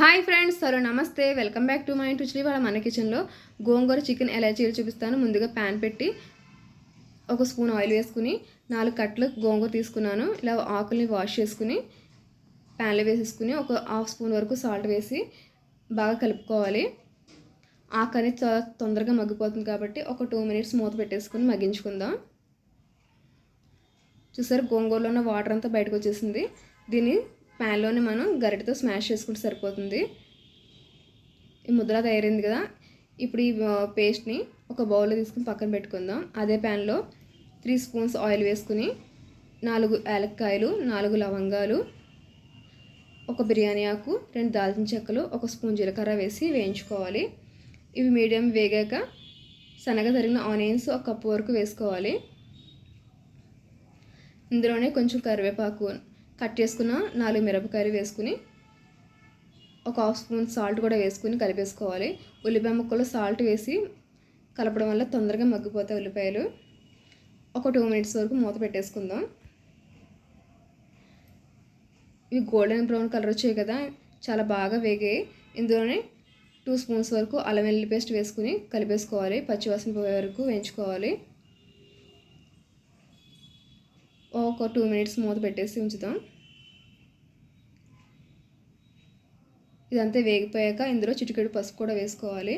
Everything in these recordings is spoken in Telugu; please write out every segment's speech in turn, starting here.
హాయ్ ఫ్రెండ్స్ హలో నమస్తే. వెల్కమ్ బ్యాక్ టు మై టుచ్లీ వాళ్ళ మన కిచెన్లో గోంగూర చికెన్ ఎలా చేయాలో చూపిస్తాను. ముందుగా ప్యాన్ పెట్టి ఒక స్పూన్ ఆయిల్ వేసుకుని నాలుగు కట్లు గోంగూర తీసుకున్నాను. ఇలా ఆకుల్ని వాష్ చేసుకుని ప్యాన్లో వేసేసుకుని ఒక హాఫ్ స్పూన్ వరకు సాల్ట్ వేసి బాగా కలుపుకోవాలి. ఆకు అనేది చాలా తొందరగా మగ్గిపోతుంది కాబట్టి ఒక టూ మినిట్స్ మూత పెట్టేసుకుని మగ్గించుకుందాం. చూసారు గోంగూరలో ఉన్న వాటర్ అంతా బయటకు వచ్చేసింది. దీన్ని ప్యాన్లోనే మనం గరిటతో స్మాష్ చేసుకుంటే సరిపోతుంది. ఈ ముద్ర తయారైంది కదా. ఇప్పుడు ఈ పేస్ట్ని ఒక బౌల్లో తీసుకుని పక్కన పెట్టుకుందాం. అదే ప్యాన్లో త్రీ స్పూన్స్ ఆయిల్ వేసుకుని నాలుగు యాలక్కాయలు నాలుగు లవంగాలు ఒక బిర్యానీ ఆకు రెండు దాల్చిన చెక్కలు ఒక స్పూన్ జీలకర్ర వేసి వేయించుకోవాలి. ఇవి మీడియం వేగాక సన్నగా తరిగిన ఆనియన్స్ ఒక కప్పు వరకు వేసుకోవాలి. ఇందులోనే కొంచెం కరివేపాకు కట్ చేసుకున్న నాలుగు మిరపకాయలు వేసుకుని ఒక హాఫ్ స్పూన్ సాల్ట్ కూడా వేసుకుని కలిపేసుకోవాలి. ఉల్లిపాయ ముక్కలు సాల్ట్ వేసి కలపడం వల్ల తొందరగా మగ్గిపోతాయి ఉల్లిపాయలు. ఒక టూ మినిట్స్ వరకు మూత పెట్టేసుకుందాం. ఇవి గోల్డెన్ బ్రౌన్ కలర్ వచ్చాయి కదా చాలా బాగా వేగాయి. ఇందులోనే టూ స్పూన్స్ వరకు అల్లం వెల్లుల్లి పేస్ట్ వేసుకుని కలిపేసుకోవాలి. పచ్చివాసన పోయే వరకు వేయించుకోవాలి. ఒక టూ మినిట్స్ మూత పెట్టేసి ఉంచుతాం ఇదంతా వేగిపోయాక ఇందులో చిటికెడు పసుపు కూడా వేసుకోవాలి.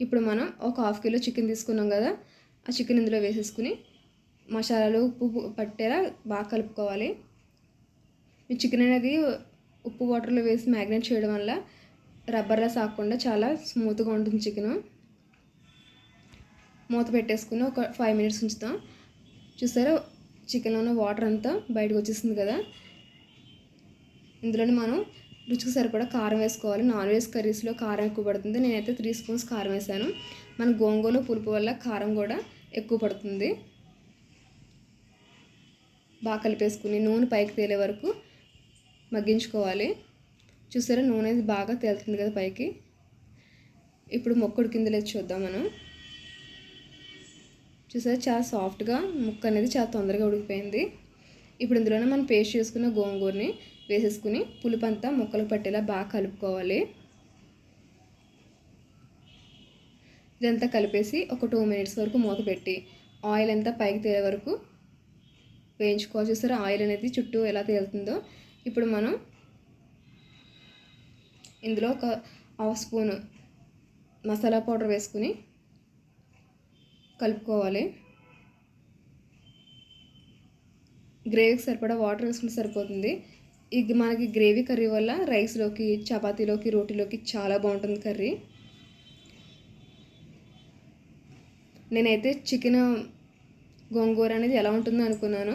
ఇప్పుడు మనం ఒక హాఫ్ కిలో చికెన్ తీసుకున్నాం కదా ఆ చికెన్ ఇందులో వేసేసుకుని మసాలాలు ఉప్పు పట్టేలా బాగా కలుపుకోవాలి. ఈ చికెన్ అనేది ఉప్పు వాటర్లో వేసి మ్యాగ్నేట్ చేయడం వల్ల రబ్బర్లా సాకుండా చాలా స్మూత్గా ఉంటుంది చికెను. మూత పెట్టేసుకుని ఒక ఫైవ్ మినిట్స్ ఉంచుతాం. చూసారా? చికెన్లో ఉన్న వాటర్ అంతా బయటకు వచ్చేసింది కదా. ఇందులోనే మనం రుచికి సరిపడా కారం వేసుకోవాలి. నాన్ వెజ్ కర్రీస్లో కారం ఎక్కువ పడుతుంది. నేనైతే త్రీ స్పూన్స్ కారం వేసాను. మన గోంగూరలో పులుపు వల్ల కారం కూడా ఎక్కువ పడుతుంది. బాగా కలిపేసుకుని నూనె పైకి తేలే వరకు మగ్గించుకోవాలి. చూసారా నూనె బాగా తేలుతుంది కదా పైకి. ఇప్పుడు మొక్కుడు కిందలేదు చూద్దాం మనం. చూసారా చాలా సాఫ్ట్గా ముక్క అనేది చాలా తొందరగా ఉడికిపోయింది. ఇప్పుడు ఇందులోనే మనం పేస్ట్ చేసుకున్న గోంగూరని వేసేసుకుని పులుపు అంతా ముక్కలు పట్టేలా బాగా కలుపుకోవాలి. ఇదంతా కలిపేసి ఒక టూ మినిట్స్ వరకు మూత పెట్టి ఆయిల్ అంతా పైకి తేలే వరకు వేయించుకోవాలి. చూసారా? ఆయిల్ అనేది చుట్టూ ఎలా తేలుతుందో. ఇప్పుడు మనం ఇందులో ఒక హాఫ్ స్పూన్ మసాలా పౌడర్ వేసుకుని కలుపుకోవాలి. గ్రేవీకి సరిపడా వాటర్ వేసుకుంటే సరిపోతుంది. ఇది మనకి గ్రేవీ కర్రీ వల్ల రైస్లోకి చపాతీలోకి రోటీలోకి చాలా బాగుంటుంది కర్రీ. నేనైతే చికెన్ గోంగూర అనేది ఎలా ఉంటుందో అనుకున్నాను.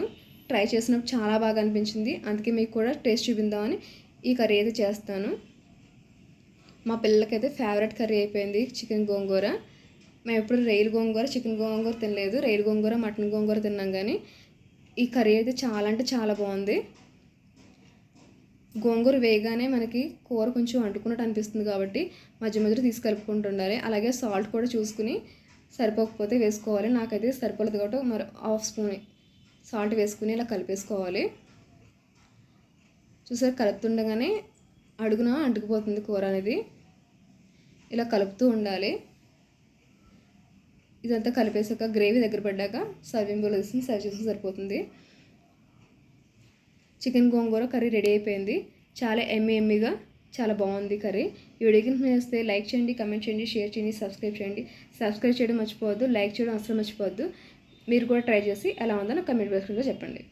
ట్రై చేసినప్పుడు చాలా బాగా అనిపించింది. అందుకే మీకు కూడా టేస్ట్ చూపిందామని ఈ కర్రీ అయితే చేస్తాను. మా పిల్లలకైతే ఫేవరెట్ కర్రీ అయిపోయింది చికెన్ గోంగూర. మేము ఎప్పుడు రైలు గోంగూర చికెన్ గోంగూర తినలేదు. రైలు గోంగూర మటన్ గోంగూర తిన్నాం కానీ ఈ కర్రీ అయితే చాలా అంటే చాలా బాగుంది. గోంగూర వేయగానే మనకి కూర కొంచెం అంటుకున్నట్టు అనిపిస్తుంది కాబట్టి మధ్య మధ్యలో తీసి ఉండాలి అలాగే సాల్ట్ కూడా చూసుకుని సరిపోకపోతే వేసుకోవాలి. నాకైతే సరిపోలేదు కాబట్టి మరి హాఫ్ స్పూన్ సాల్ట్ వేసుకుని ఇలా కలిపేసుకోవాలి. చూసారు కలుపుతుండగానే అడుగున అంటుకుపోతుంది కూర అనేది. ఇలా కలుపుతూ ఉండాలి. ఇదంతా కలిపేసాక గ్రేవీ దగ్గర పడ్డాక సర్వింగ్ బౌల్ వేసుకుని సర్వ్ చేస్తే సరిపోతుంది. చికెన్ గోంగూర కర్రీ రెడీ అయిపోయింది. చాలా ఎమ్మి ఎమ్మిగా చాలా బాగుంది కర్రీ. ఈ వీడియోకి నేస్తే లైక్ చేయండి కమెంట్ చేయండి షేర్ చేయండి సబ్స్క్రైబ్ చేయండి. సబ్స్క్రైబ్ చేయడం మర్చిపోవద్దు లైక్ చేయడం అసలు మర్చిపోవద్దు. మీరు కూడా ట్రై చేసి ఎలా ఉందో నాకు కమెంట్ బాక్స్లో చెప్పండి.